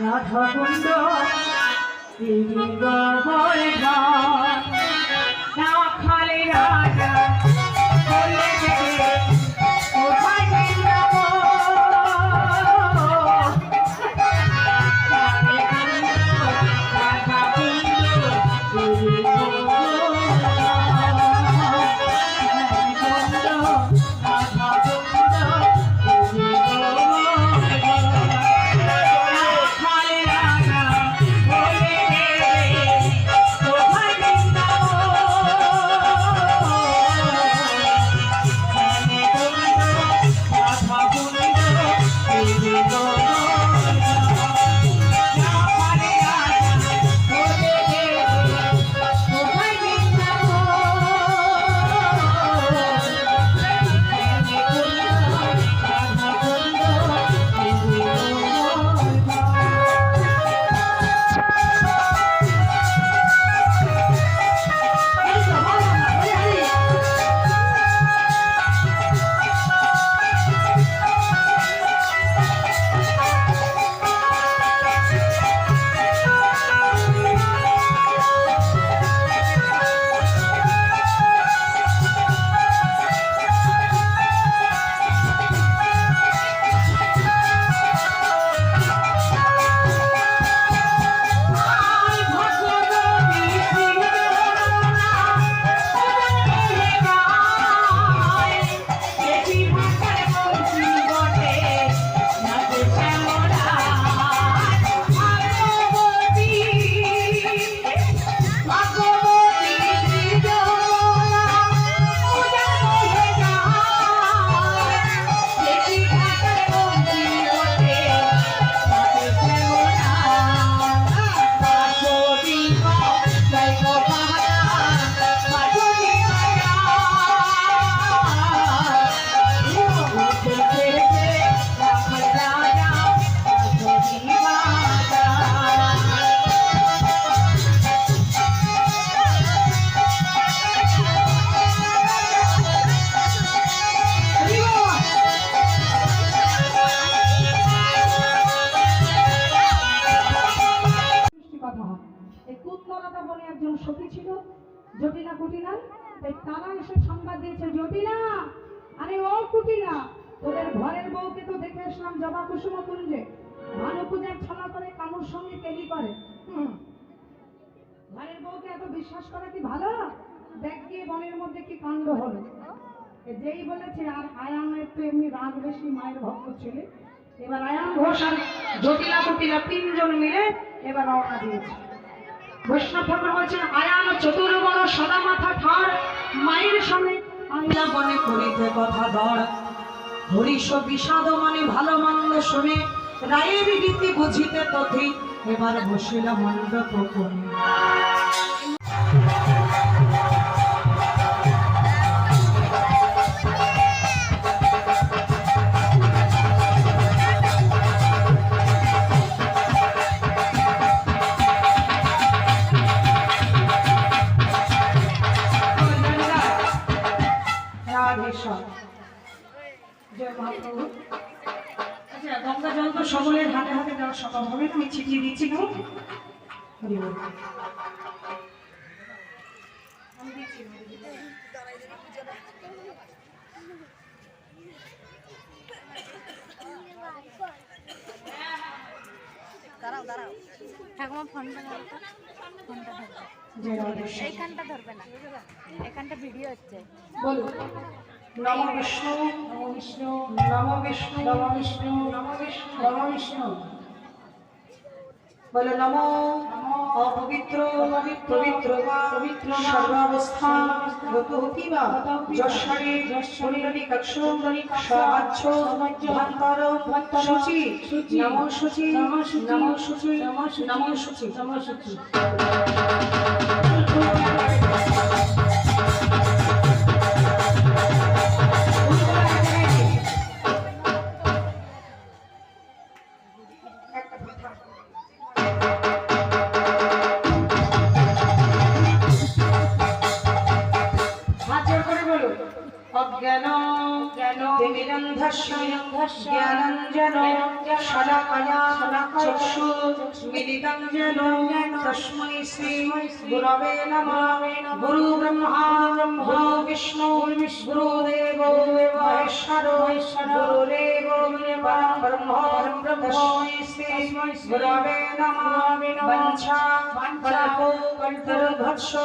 রাধা কুণ্ড খালি সতী ছিল, জটিলা কুটিলা, তাই তারা এসে সংবাদ দিয়েছে, জটিলা, আরে ও কুটিলা, তোদের ঘরের বউকে তো দেখে আসলাম জবা কুসুম কুঞ্জে। ভানু পূজার ছলা করে কানুর সঙ্গে কেলি করে। ঘরের বউকে এত বিশ্বাস করা কি ভালো? দেখ গিয়ে বনের মধ্যে কি কাণ্ড হলো। যেই বলেছে, আর আয়ানের তো এমনি রাগ বেশি, মায়ের ভক্ত ছেলে। এবার আয়ান ঘোষ আর জটিলা কুটিলা তিনজন মিলে এবার রওনা দিয়েছে। বৈষ্ণব মাথা ঠাড় মায়ের সঙ্গে আইলা বনে কথা ধর। হরিষ বিষাদ মানে ভালো মন্দ শুনে, রায়ের রীতি বুঝিতে তথি এবার বসিল মন্ডপ হাতে হাতে দেওয়া সম্ভব হবে না আমি ছিটিয়ে দিচ্ছি। দাঁড়াও দাঁড়াও। ঠাকুমা ফোনটা ধরো। তো। ফোনটা ধরবে জয় এইখানটা ধরবে না। এখানটা ভিডিও হচ্ছে। বলো। নম বিষ্ণু নম বিষ্ণু নম বিষ্ণু নম বিষ্ণু নম বিষ্ণু নম বিষ্ণু। বলো নম অপবিত্র পবিত্র পবিত্র সর্বাবস্থা। গত কিবা যশ্বরে পুণ্ডরী কক্ষ স্বাচ্ছ ভান্তর শুচি নম শুচি নম শুচি নম শুচি নম শুচি জ্ঞান चक्षुर्मिलितं येन तस्मै श्री गुरवे नमः। गुरुब्रह्मा गुरु विष्णु, गुरुदेवो महेश्वरो, गुरुदेवो ब्रह्मो ब्रह्मै श्री गुरवे नमः। सिंधु कल्पो कल्पभक्षो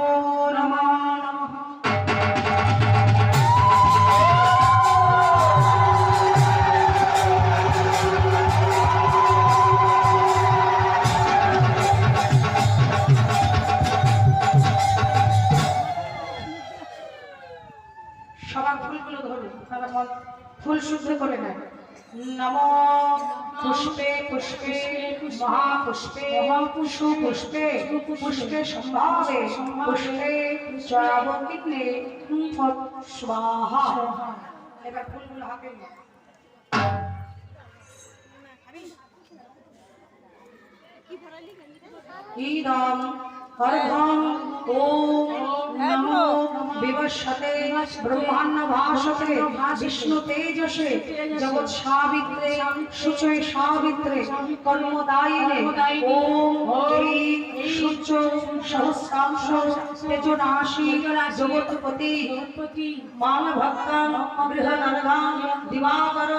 ফুল শুদ্ধ করে নেয় নম পুষ্পে পুষ্পে মহাপুষ্পে মহাপুষু পুষ্পে পুষ্পে সম্ভাবে পুষ্পে ফট স্বাহা এবার ফুলগুলো হাতে নিন। ইদম অর্ঘম ওম নমো তেজনাশী জগৎপতি মান ভক্তাং দিবাকর